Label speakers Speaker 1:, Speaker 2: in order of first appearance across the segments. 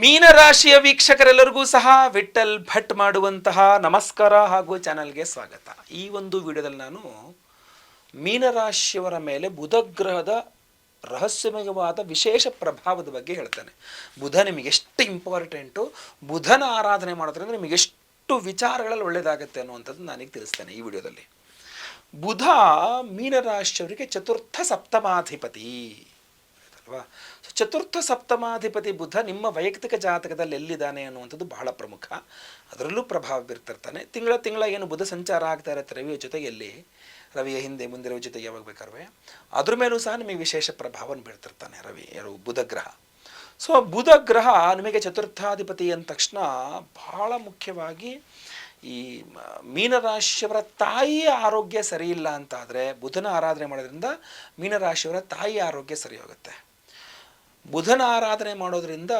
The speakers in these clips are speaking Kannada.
Speaker 1: ಮೀನರಾಶಿಯ ವೀಕ್ಷಕರೆಲ್ಲರಿಗೂ ಸಹ ವಿಠಲ್ ಭಟ್ ಮಾಡುವಂತಹ ನಮಸ್ಕಾರ ಹಾಗೂ ಚಾನಲ್ಗೆ ಸ್ವಾಗತ. ಈ ಒಂದು ವಿಡಿಯೋದಲ್ಲಿ ನಾನು ಮೀನರಾಶಿಯವರ ಮೇಲೆ ಬುಧಗ್ರಹದ ರಹಸ್ಯಮಯವಾದ ವಿಶೇಷ ಪ್ರಭಾವದ ಬಗ್ಗೆ ಹೇಳ್ತೇನೆ. ಬುಧ ನಿಮಗೆ ಎಷ್ಟು ಇಂಪಾರ್ಟೆಂಟು ಬುಧನ ಆರಾಧನೆ ಮಾಡೋದ್ರಿಂದ ನಿಮಗೆ ಎಷ್ಟು ವಿಚಾರಗಳಲ್ಲಿ ಒಳ್ಳೆಯದಾಗುತ್ತೆ ಅನ್ನುವಂಥದ್ದು ನನಗೆ ತಿಳಿಸ್ತೇನೆ ಈ ವಿಡಿಯೋದಲ್ಲಿ. ಬುಧ ಮೀನರಾಶಿಯವರಿಗೆ ಚತುರ್ಥ ಸಪ್ತಮಾಧಿಪತಿ. ಅಲ್ವಾ ಸೊ ಚತುರ್ಥ ಸಪ್ತಮಾಧಿಪತಿ ಬುಧ ನಿಮ್ಮ ವೈಯಕ್ತಿಕ ಜಾತಕದಲ್ಲಿ ಎಲ್ಲಿದ್ದಾನೆ ಅನ್ನುವಂಥದ್ದು ಬಹಳ ಪ್ರಮುಖ. ಅದರಲ್ಲೂ ಪ್ರಭಾವ ಬೀರ್ತಿರ್ತಾನೆ. ತಿಂಗಳ ತಿಂಗಳ ಏನು ಬುಧ ಸಂಚಾರ ಆಗ್ತಾ ಇರುತ್ತೆ ರವಿಯ ಜೊತೆಗೆ ಎಲ್ಲಿ ರವಿಯ ಹಿಂದೆ ಮುಂದೆ ರವಿ ಜೊತೆಗೆ ಯಾವಾಗ ಬೇಕಾದ್ರೆ. ಅದ್ರ ಮೇಲೂ ಸಹ ನಿಮಗೆ ವಿಶೇಷ ಪ್ರಭಾವವನ್ನು ಬೀಳ್ತಿರ್ತಾನೆ ರವಿ, ಯಾರು ಬುಧ ಗ್ರಹ. ಸೊ, ಬುಧ ಗ್ರಹ ನಿಮಗೆ ಚತುರ್ಥಾಧಿಪತಿ ಅಂದ ತಕ್ಷಣ ಬಹಳ ಮುಖ್ಯವಾಗಿ ಈ ಮೀನರಾಶಿಯವರ ತಾಯಿಯ ಆರೋಗ್ಯ ಸರಿ ಇಲ್ಲ ಅಂತಾದರೆ ಬುಧನ ಆರಾಧನೆ ಮಾಡೋದ್ರಿಂದ ಮೀನರಾಶಿಯವರ ತಾಯಿ ಆರೋಗ್ಯ ಸರಿ ಹೋಗುತ್ತೆ ಬುಧನ ಆರಾಧನೆ ಮಾಡೋದ್ರಿಂದ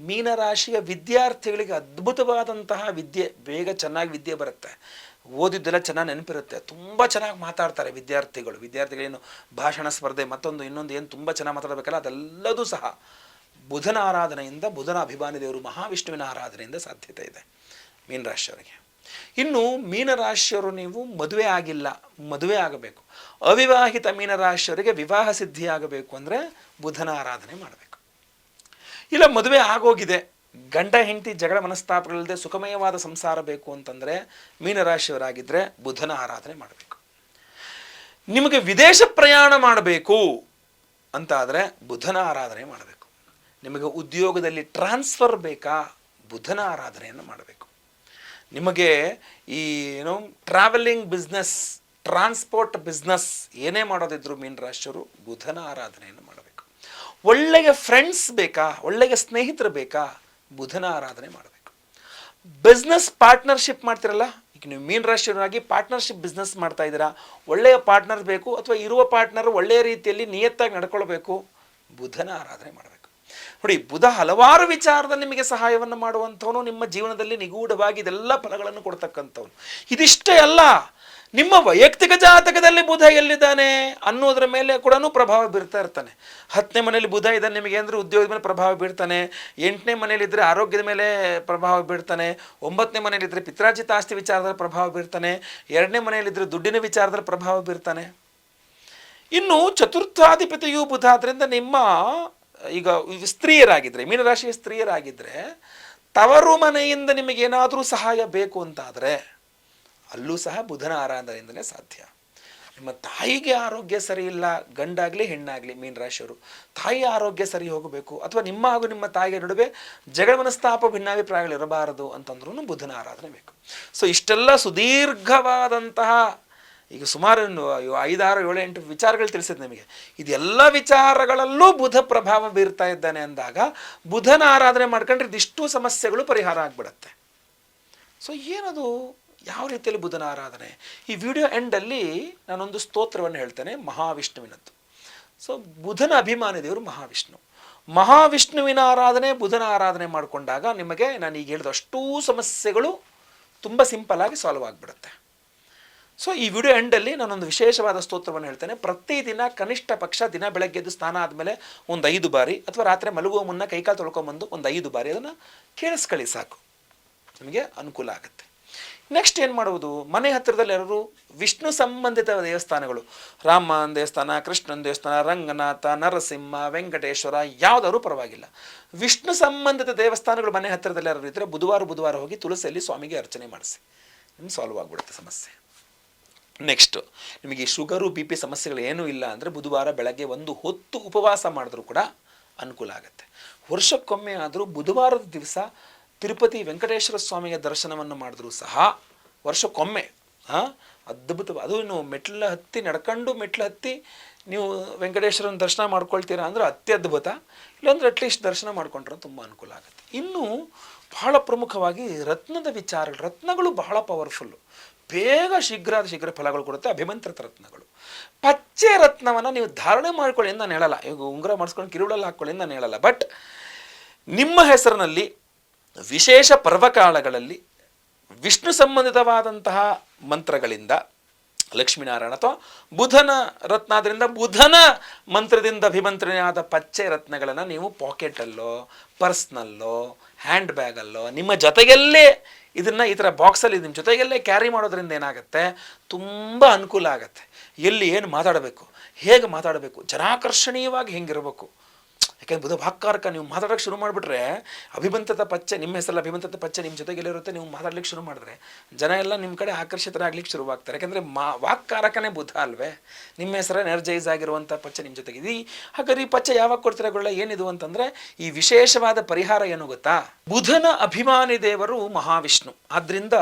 Speaker 1: ಮೀನರಾಶಿಯ ವಿದ್ಯಾರ್ಥಿಗಳಿಗೆ ಅದ್ಭುತವಾದಂತಹ ವಿದ್ಯೆ, ಬೇಗ ಚೆನ್ನಾಗಿ ವಿದ್ಯೆ ಬರುತ್ತೆ. ಓದಿದ್ದೆಲ್ಲ ಚೆನ್ನಾಗಿ ನೆನಪಿರುತ್ತೆ. ತುಂಬ ಚೆನ್ನಾಗಿ ಮಾತಾಡ್ತಾರೆ ವಿದ್ಯಾರ್ಥಿಗಳು. ವಿದ್ಯಾರ್ಥಿಗಳೇನು ಭಾಷಣ ಸ್ಪರ್ಧೆ, ಮತ್ತೊಂದು, ಇನ್ನೊಂದು ಏನು ತುಂಬ ಚೆನ್ನಾಗಿ ಮಾತಾಡಬೇಕಲ್ಲ, ಅದೆಲ್ಲದೂ ಸಹ ಬುಧನ ಆರಾಧನೆಯಿಂದ ಬುಧನ ಅಭಿಮಾನಿ ದೇವರು ಮಹಾವಿಷ್ಣುವಿನ ಆರಾಧನೆಯಿಂದ ಸಾಧ್ಯತೆ ಇದೆ ಮೀನರಾಶಿಯವರಿಗೆ. ಇನ್ನು ಮೀನರಾಶಿಯವರು ನೀವು ಮದುವೆ ಆಗಿಲ್ಲ, ಮದುವೆ ಆಗಬೇಕು. ಅವಿವಾಹಿತ ಮೀನರಾಶಿಯವರಿಗೆ ವಿವಾಹ ಸಿದ್ಧಿ ಆಗಬೇಕು ಅಂದರೆ ಬುಧನ ಆರಾಧನೆ ಮಾಡಬೇಕು. ಇಲ್ಲ, ಮದುವೆ ಆಗೋಗಿದೆ, ಗಂಡ ಹೆಂಡತಿ ಜಗಳ ಮನಸ್ತಾಪಗಳಿಲ್ಲದೆ ಸುಖಮಯವಾದ ಸಂಸಾರ ಬೇಕು ಅಂತಂದರೆ ಮೀನರಾಶಿಯವರಾಗಿದ್ದರೆ ಬುಧನ ಆರಾಧನೆ ಮಾಡಬೇಕು. ನಿಮಗೆ ವಿದೇಶ ಪ್ರಯಾಣ ಮಾಡಬೇಕು ಅಂತಾದರೆ ಬುಧನ ಆರಾಧನೆ ಮಾಡಬೇಕು. ನಿಮಗೆ ಉದ್ಯೋಗದಲ್ಲಿ ಟ್ರಾನ್ಸ್ಫರ್ ಬೇಕಾ, ಬುಧನ ಆರಾಧನೆಯನ್ನು ಮಾಡಬೇಕು. ನಿಮಗೆ ಈ ಏನು ಟ್ರಾವೆಲಿಂಗ್ ಬಿಸ್ನೆಸ್ ಟ್ರಾನ್ಸ್ಪೋರ್ಟ್ ಬಿಸ್ನೆಸ್ ಏನೇ ಮಾಡೋದಿದ್ರು ಮೀನರಾಶಿಯವರು ಬುಧನ ಆರಾಧನೆಯನ್ನು ಮಾಡಬೇಕು. ಒಳ್ಳೆಯ ಫ್ರೆಂಡ್ಸ್ ಬೇಕಾ, ಒಳ್ಳೆಯ ಸ್ನೇಹಿತರು ಬೇಕಾ, ಬುಧನ ಆರಾಧನೆ ಮಾಡಬೇಕು. ಬಿಸ್ನೆಸ್ ಪಾರ್ಟ್ನರ್ಶಿಪ್ ಮಾಡ್ತಿರಲ್ಲ, ಈಗ ನೀವು ಮೀನ್ ರಾಶಿಯವರಾಗಿ ಪಾರ್ಟ್ನರ್ಶಿಪ್ ಬಿಸ್ನೆಸ್ ಮಾಡ್ತಾ ಇದ್ದೀರಾ, ಒಳ್ಳೆಯ ಪಾರ್ಟ್ನರ್ ಬೇಕು ಅಥವಾ ಇರುವ ಪಾರ್ಟ್ನರ್ ಒಳ್ಳೆಯ ರೀತಿಯಲ್ಲಿ ನಿಯತ್ತಾಗಿ ನಡ್ಕೊಳ್ಬೇಕು, ಬುಧನ ಆರಾಧನೆ ಮಾಡಬೇಕು. ನೋಡಿ, ಬುಧ ಹಲವಾರು ವಿಚಾರದಲ್ಲಿ ನಿಮಗೆ ಸಹಾಯವನ್ನು ಮಾಡುವಂಥವನು, ನಿಮ್ಮ ಜೀವನದಲ್ಲಿ ನಿಗೂಢವಾಗಿ ಇದೆಲ್ಲ ಫಲಗಳನ್ನು ಕೊಡ್ತಕ್ಕಂಥವನು. ಇದಿಷ್ಟೇ ಅಲ್ಲ, ನಿಮ್ಮ ವೈಯಕ್ತಿಕ ಜಾತಕದಲ್ಲಿ ಬುಧ ಎಲ್ಲಿದ್ದಾನೆ ಅನ್ನೋದ್ರ ಮೇಲೆ ಕೂಡ ಪ್ರಭಾವ ಬೀರ್ತಾ ಇರ್ತಾನೆ. ಹತ್ತನೇ ಮನೆಯಲ್ಲಿ ಬುಧ ಇದ್ದಾನೆ ನಿಮಗೆ ಅಂದರೆ ಉದ್ಯೋಗದ ಮೇಲೆ ಪ್ರಭಾವ ಬೀರ್ತಾನೆ, ಎಂಟನೇ ಮನೆಯಲ್ಲಿದ್ದರೆ ಆರೋಗ್ಯದ ಮೇಲೆ ಪ್ರಭಾವ ಬೀರ್ತಾನೆ, ಒಂಬತ್ತನೇ ಮನೇಲಿದ್ದರೆ ಪಿತ್ರಾರ್ಜಿತ ಆಸ್ತಿ ವಿಚಾರದಲ್ಲಿ ಪ್ರಭಾವ ಬೀರ್ತಾನೆ, ಎರಡನೇ ಮನೆಯಲ್ಲಿದ್ದರೆ ದುಡ್ಡಿನ ವಿಚಾರದಲ್ಲಿ ಪ್ರಭಾವ ಬೀರ್ತಾನೆ. ಇನ್ನು ಚತುರ್ಥಾಧಿಪತಿಯು ಬುಧ ಆದ್ದರಿಂದ ನಿಮ್ಮ ಈಗ ಸ್ತ್ರೀಯರಾಗಿದ್ದರೆ ಮೀನರಾಶಿಯ ಸ್ತ್ರೀಯರಾಗಿದ್ದರೆ ತವರು ಮನೆಯಿಂದ ನಿಮಗೇನಾದರೂ ಸಹಾಯ ಬೇಕು ಅಂತಾದರೆ, ಅಲ್ಲೂ ಸಹ ಬುಧನ ಆರಾಧನೆಯಿಂದಲೇ ಸಾಧ್ಯ. ನಿಮ್ಮ ತಾಯಿಗೆ ಆರೋಗ್ಯ ಸರಿ ಇಲ್ಲ, ಗಂಡಾಗಲಿ ಹೆಣ್ಣಾಗಲಿ, ಮೀನರಾಶಿಯವರು, ತಾಯಿಯ ಆರೋಗ್ಯ ಸರಿ ಹೋಗಬೇಕು, ಅಥವಾ ನಿಮ್ಮ ಹಾಗೂ ನಿಮ್ಮ ತಾಯಿಯ ನಡುವೆ ಜಗಳ ಮನಸ್ತಾಪ ಭಿನ್ನಾಭಿಪ್ರಾಯಗಳಿರಬಾರದು ಅಂತಂದ್ರೂ ಬುಧನ ಆರಾಧನೆ ಬೇಕು. ಸೊ ಇಷ್ಟೆಲ್ಲ ಸುದೀರ್ಘವಾದಂತಹ ಈಗ ಸುಮಾರು ಐದಾರು ಏಳು ಎಂಟು ವಿಚಾರಗಳು ತಿಳಿಸಿದ್ ನಿಮಗೆ. ಇದೆಲ್ಲ ವಿಚಾರಗಳಲ್ಲೂ ಬುಧ ಪ್ರಭಾವ ಬೀರ್ತಾ ಇದ್ದಾನೆ ಅಂದಾಗ ಬುಧನ ಆರಾಧನೆ ಮಾಡ್ಕೊಂಡ್ರೆ ಇದಿಷ್ಟು ಸಮಸ್ಯೆಗಳು ಪರಿಹಾರ ಆಗ್ಬಿಡತ್ತೆ. ಸೊ ಏನದು? ಯಾವ ರೀತಿಯಲ್ಲಿ ಬುಧನ ಆರಾಧನೆ? ಈ ವಿಡಿಯೋ ಎಂಡಲ್ಲಿ ನಾನೊಂದು ಸ್ತೋತ್ರವನ್ನು ಹೇಳ್ತೇನೆ, ಮಹಾವಿಷ್ಣುವಿನದ್ದು. ಸೊ ಬುಧನ ಅಭಿಮಾನಿ ದೇವರು ಮಹಾವಿಷ್ಣು. ಮಹಾವಿಷ್ಣುವಿನ ಆರಾಧನೆ, ಬುಧನ ಆರಾಧನೆ ಮಾಡಿಕೊಂಡಾಗ ನಿಮಗೆ ನಾನು ಈಗ ಹೇಳಿದ ಅಷ್ಟೂ ಸಮಸ್ಯೆಗಳು ತುಂಬ ಸಿಂಪಲ್ ಆಗಿ ಸಾಲ್ವ್ ಆಗಿಬಿಡುತ್ತೆ. ಸೊ ಈ ವಿಡಿಯೋ ಎಂಡಲ್ಲಿ ನಾನೊಂದು ವಿಶೇಷವಾದ ಸ್ತೋತ್ರವನ್ನು ಹೇಳ್ತೇನೆ. ಪ್ರತಿದಿನ ಕನಿಷ್ಠ ಪಕ್ಷ ದಿನ ಬೆಳಗ್ಗೆ ಎದ್ದು ಸ್ನಾನ ಆದಮೇಲೆ ಒಂದು ಐದು ಬಾರಿ ಅಥವಾ ರಾತ್ರಿ ಮಲಗುವ ಮುನ್ನ ಕೈಕಾಲು ತೊಳ್ಕೊಂಬಂದು ಒಂದು ಐದು ಬಾರಿ ಅದನ್ನು ಕೇಳಿಸ್ಕೊಳ್ಳಿ ಸಾಕು. ನಿಮಗೆ ಅನುಕೂಲ ಆಗುತ್ತೆ. ನೆಕ್ಸ್ಟ್ ಏನು ಮಾಡುವುದು? ಮನೆ ಹತ್ತಿರದಲ್ಲಿ ಯಾರು ವಿಷ್ಣು ಸಂಬಂಧಿತ ದೇವಸ್ಥಾನಗಳು, ರಾಮನ ದೇವಸ್ಥಾನ, ಕೃಷ್ಣನ ದೇವಸ್ಥಾನ, ರಂಗನಾಥ, ನರಸಿಂಹ, ವೆಂಕಟೇಶ್ವರ ಯಾವುದಾದ್ರೂ ಪರವಾಗಿಲ್ಲ. ವಿಷ್ಣು ಸಂಬಂಧಿತ ದೇವಸ್ಥಾನಗಳು ಮನೆ ಹತ್ತಿರದಲ್ಲಿ ಯಾರು ಇದ್ದರೆ ಬುಧವಾರ ಬುಧವಾರ ಹೋಗಿ ತುಳಸಿಯಲ್ಲಿ ಸ್ವಾಮಿಗೆ ಅರ್ಚನೆ ಮಾಡಿಸಿ. ನಿಮ್ಗೆ ಸಾಲ್ವ್ ಆಗಿಬಿಡುತ್ತೆ ಸಮಸ್ಯೆ. ನೆಕ್ಸ್ಟು ನಿಮಗೆ ಶುಗರು ಬಿ ಪಿ ಸಮಸ್ಯೆಗಳು ಏನೂ ಇಲ್ಲ ಅಂದರೆ ಬುಧವಾರ ಬೆಳಗ್ಗೆ ಒಂದು ಹೊತ್ತು ಉಪವಾಸ ಮಾಡಿದ್ರೂ ಕೂಡ ಅನುಕೂಲ ಆಗುತ್ತೆ. ವರ್ಷಕ್ಕೊಮ್ಮೆ ಆದರೂ ಬುಧವಾರದ ದಿವಸ ತಿರುಪತಿ ವೆಂಕಟೇಶ್ವರ ಸ್ವಾಮಿಯ ದರ್ಶನವನ್ನು ಮಾಡಿದ್ರೂ ಸಹ ವರ್ಷಕ್ಕೊಮ್ಮೆ ಹಾಂ ಅದ್ಭುತ ಅದು ಇನ್ನು ಮೆಟ್ಲು ಹತ್ತಿ, ನಡ್ಕೊಂಡು ಮೆಟ್ಲು ಹತ್ತಿ ನೀವು ವೆಂಕಟೇಶ್ವರನ ದರ್ಶನ ಮಾಡ್ಕೊಳ್ತೀರಾ ಅಂದರೆ ಅತ್ಯದ್ಭುತ. ಇಲ್ಲಾಂದ್ರೆ ಅಟ್ಲೀಸ್ಟ್ ದರ್ಶನ ಮಾಡ್ಕೊಂಡ್ರೆ ತುಂಬ ಅನುಕೂಲ ಆಗುತ್ತೆ. ಇನ್ನು ಬಹಳ ಪ್ರಮುಖವಾಗಿ ರತ್ನದ ವಿಚಾರಗಳು ರತ್ನಗಳು ಬಹಳ ಪವರ್ಫುಲ್ಲು ಬೇಗ ಶೀಘ್ರ ಶೀಘ್ರ ಫಲಗಳು ಕೊಡುತ್ತೆ ಅಭಿಮಂತ್ರಿತ ರತ್ನಗಳು ಪಚ್ಚೆ ರತ್ನವನ್ನು ನೀವು ಧಾರಣೆ ಮಾಡ್ಕೊಳ್ಳಿ ಅಂತ ನಾನು ಹೇಳಲ್ಲ. ಈಗ ಉಂಗುರ ಮಾಡಿಸ್ಕೊಂಡು ಕಿರುಳಲ್ಲಿ ಹಾಕ್ಕೊಳ್ಳಿ ಅಂತ ಹೇಳಲ್ಲ. ಬಟ್ ನಿಮ್ಮ ಹೆಸರಿನಲ್ಲಿ ವಿಶೇಷ ಪರ್ವಕಾಲಗಳಲ್ಲಿ ವಿಷ್ಣು ಸಂಬಂಧಿತವಾದಂತಹ ಮಂತ್ರಗಳಿಂದ ಲಕ್ಷ್ಮೀನಾರಾಯಣ ಅಥವಾ ಬುಧನ ರತ್ನ. ಆದ್ದರಿಂದ ಬುಧನ ಮಂತ್ರದಿಂದ ಅಭಿಮಂತ್ರಣೆಯಾದ ಪಚ್ಚೆ ರತ್ನಗಳನ್ನು ನೀವು ಪಾಕೆಟಲ್ಲೋ, ಪರ್ಸ್ನಲ್ಲೋ ಹ್ಯಾಂಡ್ ಬ್ಯಾಗಲ್ಲೋ ನಿಮ್ಮ ಜೊತೆಗಲ್ಲೇ ಇದನ್ನು ಈ ಥರ ಬಾಕ್ಸಲ್ಲಿ ನಿಮ್ಮ ಜೊತೆಗೆಲ್ಲೇ ಕ್ಯಾರಿ ಮಾಡೋದ್ರಿಂದ ಏನಾಗುತ್ತೆ? ತುಂಬ ಅನುಕೂಲ ಆಗುತ್ತೆ. ಎಲ್ಲಿ ಏನು ಮಾತಾಡಬೇಕು? ಹೇಗೆ ಮಾತಾಡಬೇಕು? ಜನಾಕರ್ಷಣೀಯವಾಗಿ ಹೆಂಗಿರಬೇಕು? ಯಾಕೆಂದ್ರೆ ಬುಧ ವಾಕ್ಕಾರಕ, ನೀವು ಮಾತಾಡೋಕ್ಕೆ ಶುರು ಮಾಡಿಬಿಟ್ರೆ ಅಭಿಮಂತದ ಪಚ್ಚೆ ನಿಮ್ಮ ಹೆಸರಲ್ಲಿ ಅಭಿಮಂತದ ಪಚ್ಚೆ ನಿಮ್ಮ ಜೊತೆಗೆಲ್ಲಿರುತ್ತೆ, ನೀವು ಮಾತಾಡ್ಲಿಕ್ಕೆ ಶುರು ಮಾಡಿದ್ರೆ. ಜನ ಎಲ್ಲ ನಿಮ್ಮ ಕಡೆ ಆಕರ್ಷಿತರಾಗ್ಲಿಕ್ಕೆ ಶುರುವಾಗ್ತಾರೆ. ಯಾಕಂದರೆ ಮಾ, ವಾಕ್ಕಾರಕನೇ ಬುಧ ಅಲ್ವೇ? ನಿಮ್ಮ ಹೆಸರೇ ಎನರ್ಜೈಸ್ ಆಗಿರುವಂಥ ಪಚ್ಚೆ ನಿಮ್ಮ ಜೊತೆಗೆ. ಈ, ಹಾಗಾದ್ರೆ ಈ ಪಚ್ಚೆ ಯಾವಾಗ ಕೊಡ್ತಾರೆ ಗೊಳ್ಳ ಏನಿದು ಅಂತಂದರೆ ಈ ವಿಶೇಷವಾದ ಪರಿಹಾರ ಏನು ಗೊತ್ತಾ? ಬುಧನ ಅಭಿಮಾನಿ ದೇವರು ಮಹಾವಿಷ್ಣು. ಆದ್ದರಿಂದ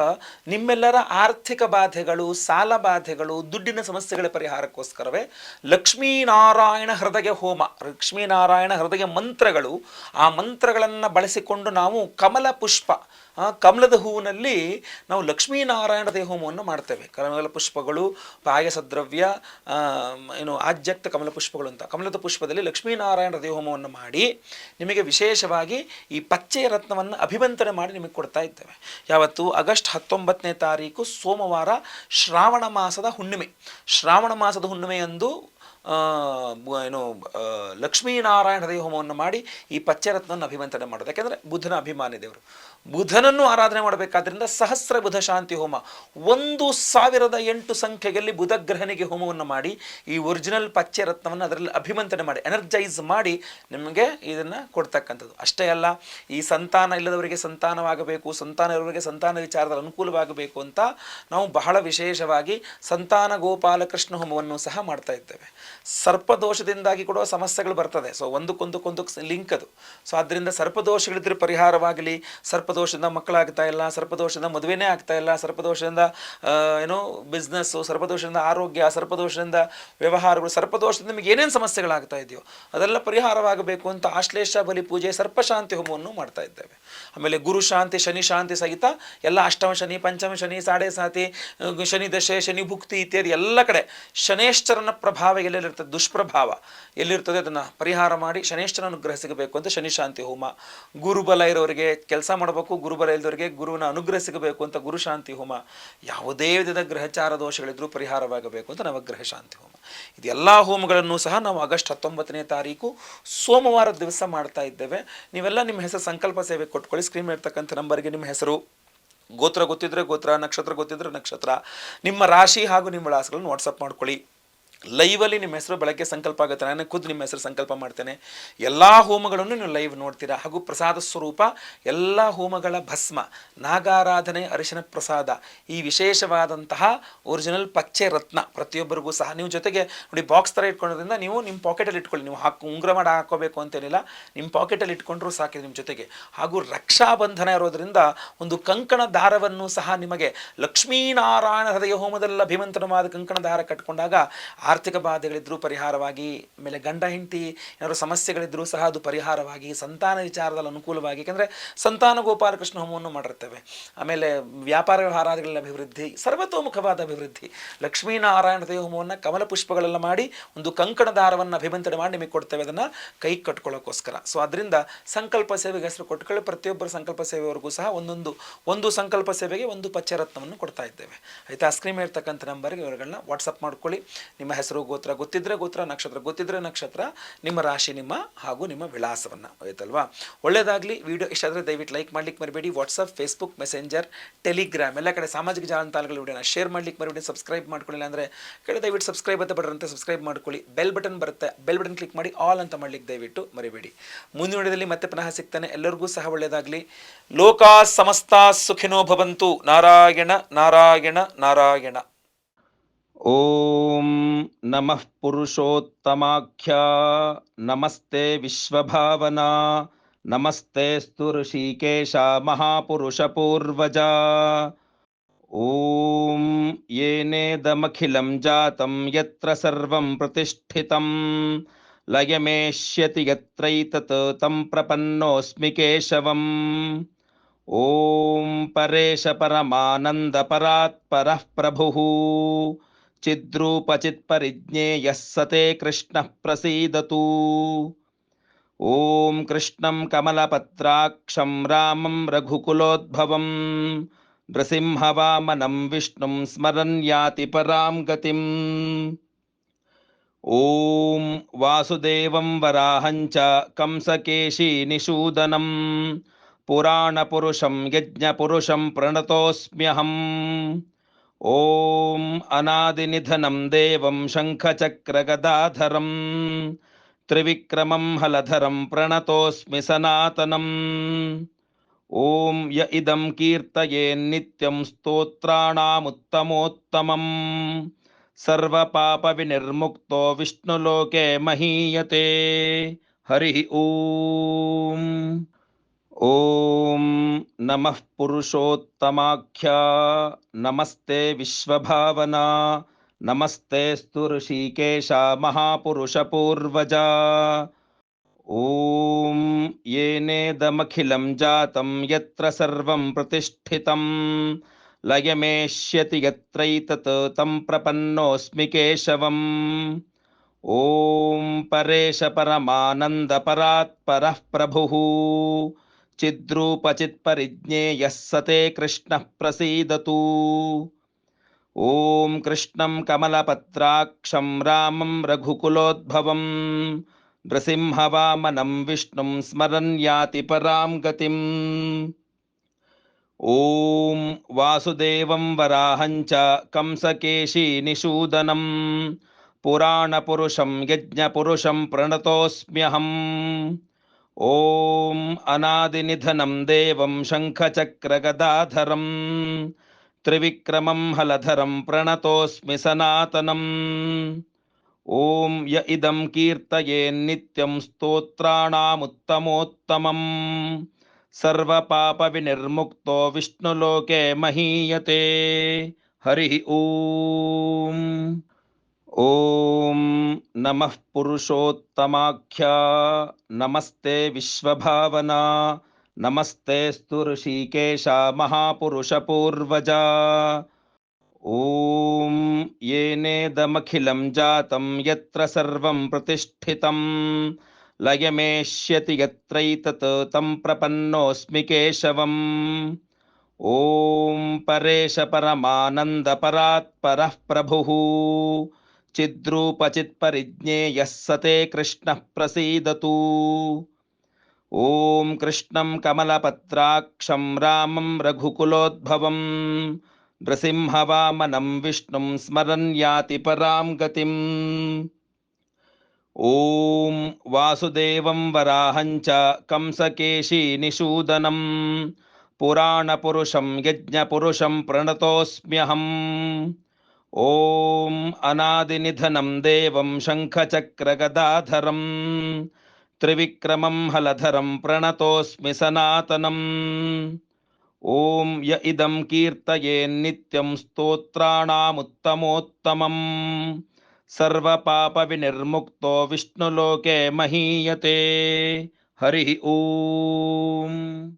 Speaker 1: ನಿಮ್ಮೆಲ್ಲರ ಆರ್ಥಿಕ ಬಾಧೆಗಳು, ಸಾಲ ಬಾಧೆಗಳು, ದುಡ್ಡಿನ ಸಮಸ್ಯೆಗಳ ಪರಿಹಾರಕ್ಕೋಸ್ಕರವೇ ಲಕ್ಷ್ಮೀನಾರಾಯಣ ಹೃದಯ ಹೋಮ. ಲಕ್ಷ್ಮೀನಾರಾಯಣ ಹೃದಯ ಮಂತ್ರಗಳು, ಆ ಮಂತ್ರಗಳನ್ನು ಬಳಸಿಕೊಂಡು ನಾವು ಕಮಲ ಪುಷ್ಪ ಕಮಲದ ಹೂವಿನಲ್ಲಿ ನಾವು ಲಕ್ಷ್ಮೀನಾರಾಯಣ ದೇ ಹೋಮವನ್ನು ಮಾಡ್ತೇವೆ. ಕಮಲ ಪುಷ್ಪಗಳು, ಪಾಯಸ ದ್ರವ್ಯ ಏನು ಆಜ್ಯಕ್ತ ಕಮಲ ಪುಷ್ಪಗಳು ಅಂತ. ಕಮಲದ ಪುಷ್ಪದಲ್ಲಿ ಲಕ್ಷ್ಮೀನಾರಾಯಣ ದೇ ಹೋಮವನ್ನು ಮಾಡಿ ನಿಮಗೆ ವಿಶೇಷವಾಗಿ ಈ ಪಚ್ಚೆಯ ರತ್ನವನ್ನು ಅಭಿವಂತನೆ ಮಾಡಿ ನಿಮಗೆ ಕೊಡ್ತಾ ಇದ್ದೇವೆ. ಯಾವತ್ತು? ಆಗಸ್ಟ್ ಹತ್ತೊಂಬತ್ತನೇ ತಾರೀಕು ಸೋಮವಾರ ಶ್ರಾವಣ ಮಾಸದ ಹುಣ್ಣಿಮೆ. ಶ್ರಾವಣ ಮಾಸದ ಹುಣ್ಣಿಮೆಯಂದು ಏನು ಲಕ್ಷ್ಮೀನಾರಾಯಣ ಹೋಮವನ್ನು ಮಾಡಿ ಈ ಪಚ್ಚರತ್ನವನ್ನು ಅಭಿಮಂತನೆ ಮಾಡೋದು. ಯಾಕೆಂದರೆ ಬುಧನ ಅಭಿಮಾನಿ ದೇವರು. ಬುಧನನ್ನು ಆರಾಧನೆ ಮಾಡಬೇಕಾದ್ರಿಂದ ಸಹಸ್ರ ಬುಧ ಶಾಂತಿ ಹೋಮ. ಒಂದು ಸಾವಿರದ ಎಂಟು ಸಂಖ್ಯೆಯಲ್ಲಿ ಬುಧ ಗ್ರಹನಿಗೆ ಹೋಮವನ್ನು ಮಾಡಿ ಈ ಒರಿಜಿನಲ್ ಪಚ್ಚೆ ರತ್ನವನ್ನು ಅದರಲ್ಲಿ ಅಭಿಮಂತನೆ ಮಾಡಿ, ಎನರ್ಜೈಸ್ ಮಾಡಿ ನಿಮಗೆ ಇದನ್ನು ಕೊಡ್ತಕ್ಕಂಥದ್ದು. ಅಷ್ಟೇ ಅಲ್ಲ, ಈ ಸಂತಾನ ಇಲ್ಲದವರಿಗೆ ಸಂತಾನವಾಗಬೇಕು, ಸಂತಾನ ಇರುವವರಿಗೆ ಸಂತಾನ ವಿಚಾರದಲ್ಲಿ ಅನುಕೂಲವಾಗಬೇಕು ಅಂತ ನಾವು ಬಹಳ ವಿಶೇಷವಾಗಿ ಸಂತಾನ ಗೋಪಾಲಕೃಷ್ಣ ಹೋಮವನ್ನು ಸಹ ಮಾಡ್ತಾ ಇದ್ದೇವೆ. ಸರ್ಪದೋಷದಿಂದಾಗಿ ಕೂಡ ಸಮಸ್ಯೆಗಳು ಬರ್ತದೆ. ಸೊ ಒಂದಕ್ಕೊಂದಕ್ಕೊಂದು ಲಿಂಕ್ ಅದು. ಸೊ ಆದ್ದರಿಂದ ಸರ್ಪದೋಷಗಳಿದ್ರೆ ಪರಿಹಾರವಾಗಲಿ. ಸರ್ಪದೋಷದಿಂದ ಮಕ್ಕಳಾಗ್ತಾ ಇಲ್ಲ, ಸರ್ಪದೋಷದಿಂದ ಮದುವೆನೇ ಆಗ್ತಾ ಇಲ್ಲ, ಸರ್ಪದೋಷದಿಂದ ಏನು ಬಿಸ್ನೆಸ್ಸು ಸರ್ಪದೋಷದಿಂದ ಆರೋಗ್ಯ, ಸರ್ಪದೋಷದಿಂದ ವ್ಯವಹಾರಗಳು, ಸರ್ಪದೋಷದಿಂದ ನಿಮಗೆ ಏನೇನು ಸಮಸ್ಯೆಗಳಾಗ್ತಾ ಇದೆಯೋ ಅದೆಲ್ಲ ಪರಿಹಾರವಾಗಬೇಕು ಅಂತ ಆಶ್ಲೇಷ, ಬಲಿ ಪೂಜೆ, ಸರ್ಪಶಾಂತಿ ಹೋಮವನ್ನು ಮಾಡ್ತಾ ಇದ್ದೇವೆ. ಆಮೇಲೆ ಗುರು ಶಾಂತಿ, ಶನಿ ಶಾಂತಿ ಸಹಿತ ಎಲ್ಲ ಅಷ್ಟಮ ಶನಿ, ಪಂಚಮ ಶನಿ, ಸಾಡೆ ಸಾತಿ, ಶನಿ ದಶೆ, ಶನಿ ಭುಕ್ತಿ ಇತ್ಯಾದಿ ಎಲ್ಲ ಕಡೆ ಶನೇಶ್ವರನ ಪ್ರಭಾವ ಎಲ್ಲೆಲ್ಲಿರ್ತದೆ ದುಷ್ಪ್ರಭಾವ? ಎಲ್ಲಿರ್ತದೆ ಅದನ್ನು ಪರಿಹಾರ ಮಾಡಿ ಶನೇಶ್ವರ ಅನುಗ್ರಹ ಸಿಗಬೇಕು ಅಂತ ಶನಿಶಾಂತಿ ಹೋಮ. ಗುರುಬಲ ಇರೋರಿಗೆ ಕೆಲಸ ಮಾಡಬೇಕು ಗುರುಬಲ ಇಲ್ಲದವರಿಗೆ ಗುರುವಿನ ಅನುಗ್ರಹ ಸಿಗಬೇಕು ಅಂತ ಗುರು ಶಾಂತಿ ಹೋಮ. ಯಾವುದೇ ವಿಧದ ಗ್ರಹಚಾರ ದೋಷಗಳಿದ್ರೂ ಪರಿಹಾರವಾಗಬೇಕು ಅಂತ ನವಗ್ರಹ ಶಾಂತಿ ಹೋಮ. ಇದೆಲ್ಲ ಹೋಮಗಳನ್ನು ಸಹ ನಾವು ಆಗಸ್ಟ್ ಹತ್ತೊಂಬತ್ತನೇ ತಾರೀಕು ಸೋಮವಾರ ದಿವಸ ಮಾಡ್ತಾ ಇದ್ದೇವೆ. ನೀವೆಲ್ಲ ನಿಮ್ಮ ಹೆಸರು ಸಂಕಲ್ಪ ಸೇವೆ ಕೊಟ್ಕೊಳ್ಳಿ. ಸ್ಕ್ರೀನ್ ಇರ್ತಕ್ಕಂಥ ನಂಬರ್ಗೆ ನಿಮ್ಮ ಹೆಸರು. ಗೋತ್ರ ಗೊತ್ತಿದ್ರೆ ಗೋತ್ರ, ನಕ್ಷತ್ರ ಗೊತ್ತಿದ್ರೆ ನಕ್ಷತ್ರ. ನಿಮ್ಮ ರಾಶಿ ಹಾಗೂ ನಿಮ್ಮ ವಿಳಾಸಗಳನ್ನು ವಾಟ್ಸಪ್ ಮಾಡ್ಕೊಳ್ಳಿ. ಲೈವಲ್ಲಿ ನಿಮ್ಮ ಹೆಸರು ಬೆಳಗ್ಗೆ ಸಂಕಲ್ಪ ಆಗುತ್ತೆ. ನಾನು ಖುದ್ದು ನಿಮ್ಮ ಹೆಸರು ಸಂಕಲ್ಪ ಮಾಡ್ತೇನೆ. ಎಲ್ಲ ಹೋಮಗಳನ್ನು ನೀವು ಲೈವ್ ನೋಡ್ತೀರಾ. ಹಾಗೂ ಪ್ರಸಾದ ಸ್ವರೂಪ, ಎಲ್ಲ ಹೋಮಗಳ ಭಸ್ಮ, ನಾಗಾರಾಧನೆ, ಅರಿಶಿನ ಪ್ರಸಾದ, ಈ ವಿಶೇಷವಾದಂತಹ ಒರಿಜಿನಲ್ ಪಚ್ಚೆ ರತ್ನ ಪ್ರತಿಯೊಬ್ಬರಿಗೂ ಸಹ ನೀವು ಜೊತೆಗೆ ನೋಡಿ ಬಾಕ್ಸ್ ಥರ ಇಟ್ಕೊಳ್ಳೋದ್ರಿಂದ ನೀವು ನಿಮ್ಮ ಪಾಕೆಟಲ್ಲಿ ಇಟ್ಕೊಳ್ಳಿ. ನೀವು ಹಾಕಿ, ಉಂಗ್ರ ಮಾಡಿ ಹಾಕೋಬೇಕು ಅಂತೇನಿಲ್ಲ. ನಿಮ್ಮ ಪಾಕೆಟಲ್ಲಿ ಇಟ್ಕೊಂಡ್ರೂ ಸಾಕಿದೆ ನಿಮ್ಮ ಜೊತೆಗೆ. ಹಾಗೂ ರಕ್ಷಾಬಂಧನ ಇರೋದರಿಂದ ಒಂದು ಕಂಕಣ ದಾರವನ್ನು ಸಹ ನಿಮಗೆ ಲಕ್ಷ್ಮೀನಾರಾಯಣ ಹೃದಯ ಹೋಮದಲ್ಲಿ ಅಭಿಮಂತ್ರಣವಾದ ಕಂಕಣ ದಾರ ಕಟ್ಕೊಂಡಾಗ ಆರ್ಥಿಕ ಬಾಧೆಗಳಿದ್ದರೂ ಪರಿಹಾರವಾಗಿ, ಆಮೇಲೆ ಗಂಡ ಹೆಂಡತಿ ಏನಾದರೂ ಸಮಸ್ಯೆಗಳಿದ್ದರೂ ಸಹ ಅದು ಪರಿಹಾರವಾಗಿ, ಸಂತಾನ ವಿಚಾರದಲ್ಲಿ ಅನುಕೂಲವಾಗಿ, ಯಾಕೆಂದರೆ ಸಂತಾನ ಗೋಪಾಲಕೃಷ್ಣ ಹೋಮವನ್ನು ಮಾಡಿರ್ತೇವೆ. ಆಮೇಲೆ ವ್ಯಾಪಾರ ವ್ಯವಹಾರಗಳ ಅಭಿವೃದ್ಧಿ, ಸರ್ವತೋಮುಖವಾದ ಅಭಿವೃದ್ಧಿ. ಲಕ್ಷ್ಮೀನಾರಾಯಣ ದೇವ ಹೋಮವನ್ನು ಕಮಲ ಪುಷ್ಪಗಳೆಲ್ಲ ಮಾಡಿ ಒಂದು ಕಂಕಣ ದಾರವನ್ನು ಅಭಿಮಂತ್ರಣೆ ಮಾಡಿ ನಿಮಗೆ ಕೊಡ್ತೇವೆ. ಅದನ್ನು ಕೈ ಕಟ್ಕೊಳ್ಳೋಕ್ಕೋಸ್ಕರ ಸೊ ಅದರಿಂದ ಸಂಕಲ್ಪ ಸೇವೆಗೆ ಹೆಸರು ಕೊಟ್ಕೊಳ್ಳಿ ಪ್ರತಿಯೊಬ್ಬರ ಸಂಕಲ್ಪ ಸೇವೆವರೆಗೂ ಸಹ ಒಂದೊಂದು, ಒಂದು ಸಂಕಲ್ಪ ಸೇವೆಗೆ ಒಂದು ಪಚ್ಚರತ್ನವನ್ನು ಕೊಡ್ತಾ ಇದ್ದೇವೆ. ಆಯಿತಾ? ಸ್ಕ್ರೀನ್ ಇರ್ತಕ್ಕಂಥ ನಂಬರ್ಗೆ ಇವರುಗಳನ್ನ ವಾಟ್ಸಪ್ ಮಾಡ್ಕೊಳ್ಳಿ. ನಿಮ್ಮ ಹೆಸರು, ಗೋತ್ರ, ಗೊತ್ತಿದ್ರೆ ಗೋತ್ರ, ನಕ್ಷತ್ರ, ಗೊತ್ತಿದ್ರೆ ನಕ್ಷತ್ರ, ನಿಮ್ಮ ರಾಶಿ, ನಿಮ್ಮ ಹಾಗೂ ನಿಮ್ಮ ವಿಳಾಸವನ್ನು ಆಯ್ತಲ್ವಾ ಒಳ್ಳೆಯದಾಗಲಿ ವಿಡಿಯೋ ಇಷ್ಟ ಆದರೆ ದಯವಿಟ್ಟು ಲೈಕ್ ಮಾಡ್ಲಿಕ್ಕೆ ಮರಿಬೇಡಿ. ವಾಟ್ಸಪ್, ಫೇಸ್ಬುಕ್, ಮೆಸೆಂಜರ್, ಟೆಲಿಗ್ರಾಮ್, ಎಲ್ಲ ಕಡೆ ಸಾಮಾಜಿಕ ಜಾಲತಾಣಗಳ ವಿಡಿಯೋನ ಶೇರ್ ಮಾಡ್ಲಿಕ್ಕೆ ಮರಿಬೇಡಿ. ಸಬ್ಸ್ಕ್ರೈಬ್ ಮಾಡ್ಕೊಳ್ಳಿ ಅಂದರೆ ಕೇಳಿ, ದಯವಿಟ್ಟು ಸಬ್ಸ್ಕ್ರೈಬ್ ಅಂತ ಬಡ್ರಂತೆ ಸಬ್ಸ್ಕ್ರೈಬ್ ಮಾಡ್ಕೊಳ್ಳಿ. ಬೆಲ್ ಬಟನ್ ಬರುತ್ತೆ, ಬೆಲ್ ಬಟನ್ ಕ್ಲಿಕ್ ಮಾಡಿ ಆಲ್ ಅಂತ ಮಾಡ್ಲಿಕ್ಕೆ ದಯವಿಟ್ಟು ಮರಿಬೇಡಿ. ಮುಂದಿನ ವಿಡಿಯೋದಲ್ಲಿ ಮತ್ತೆ ಪುನಃ ಸಿಗ್ತಾನೆ. ಎಲ್ಲರಿಗೂ ಸಹ ಒಳ್ಳೆಯದಾಗಲಿ ಲೋಕಾ ಸಮಸ್ತ ಸುಖಿನೋ ಭವಂತು. ನಾರಾಯಣ ನಾರಾಯಣ ನಾರಾಯಣ.
Speaker 2: ॐ नमः पुरुषोत्तमाख्या, नमस्ते विश्वभावना नमस्तेऽस्तु ऋषिकेशा महापुरुषपूर्वजा। ॐ येनेदमखिलं जातं, यत्र सर्वं प्रतिष्ठितं। लयमेष्यति यत्रैतत्, तं प्रपन्नोऽस्मि केशवम्। ॐ परेश परमानन्दपरात्परः प्रभुः। చిద్రూపచిత్పరిజ్ఞేయ సతే కృష్ణ ప్రసీదతు ఓం కృష్ణం కమలపత్రాక్షం రామం రఘుకులోద్భవం నృసింహవామనం విష్ణుం స్మరన్ యాతి పరాం గతిం ఓం వాసుదేవం వరాహంచ కంసకేశీ నిషూదనం పురాణపురుషం యజ్ఞపురుషం ప్రణతోస్మ్యహం ॐ अनादिनिधनं देवं शङ्खचक्रगदाधरं त्रिविक्रमं हलधरं प्रणतोऽस्मि सनातनम् ॐ य इदं कीर्तयेन्नित्यं स्तोत्राणामुत्तमोत्तमम्, सर्वपापविनिर्मुक्तो विष्णुलोके महीयते। हरिः ॐ। ॐ नमः पुरुषोत्तमाख्या, नमस्ते विश्वभावना, नमस्ते ऋषिकेशा महापुरुषपूर्वजा। ॐ येनेदमखिलं जातं यत्र सर्वं प्रतिष्ठितं, लयमेष्यति यत्रैतत् तं प्रपन्नोऽस्मि केशवम्। ॐ परेश परमानन्दपरात्परः प्रभुः। चिद्रूपचित्परिज्ञेयः स ते कृष्णः प्रसीदतु ॐ कृष्णं कमलपत्राक्षं रामं रघुकुलोद्भवम् नृसिंहवामनं विष्णुं स्मरन् याति परां गतिम् ॐ वासुदेवं वराहं च कंसकेशीनिषूदनं पुराणपुरुषं यज्ञपुरुषं प्रणतोऽस्म्यहम् ॐ अनादिनिधनं देवं शङ्खचक्रगदाधरं, त्रिविक्रमं हलधरं प्रणतोऽस्मि सनातनम् ॐ य इदं कीर्तयेन्नित्यं स्तोत्राणामुत्तमोत्तमम् सर्वपापविनिर्मुक्तो विष्णुलोके महीयते। हरिः ॐ। ॐ नमः पुरुषोत्तमाख्या, नमस्ते विश्वभावना, नमस्ते ऋषिकेशा महापुरुषपूर्वजा। ॐ येनेदमखिलं जातं यत्र सर्वं प्रतिष्ठितं, लयमेष्यति यत्रैतत् तं प्रपन्नोऽस्मि केशवम्। ॐ परेश परमानन्दपरात्परः प्रभुः। चिद्रूपचित्परिज्ञेयः स ते कृष्णः प्रसीदतु ॐ कृष्णं कमलपत्राक्षं रामं रघुकुलोद्भवम् नृसिंहवामनं विष्णुं स्मरन् याति परां गतिम् ॐ वासुदेवं वराहं च कंसकेशीनिषूदनं पुराणपुरुषं यज्ञपुरुषं प्रणतोऽस्म्यहम् ॐ అనాదినిధనం దేవం శంఖచక్రగదాధరం. త్రివిక్రమం హలధరం ప్రణతోస్మి సనాతనం. ఓం య ఇదం కీర్తయేన్నిత్యం స్తోత్రాణముత్తమోత్తమం. సర్వపాప వినిర్ముక్తో విష్ణులోకే మహీయతే. హరి ఓం.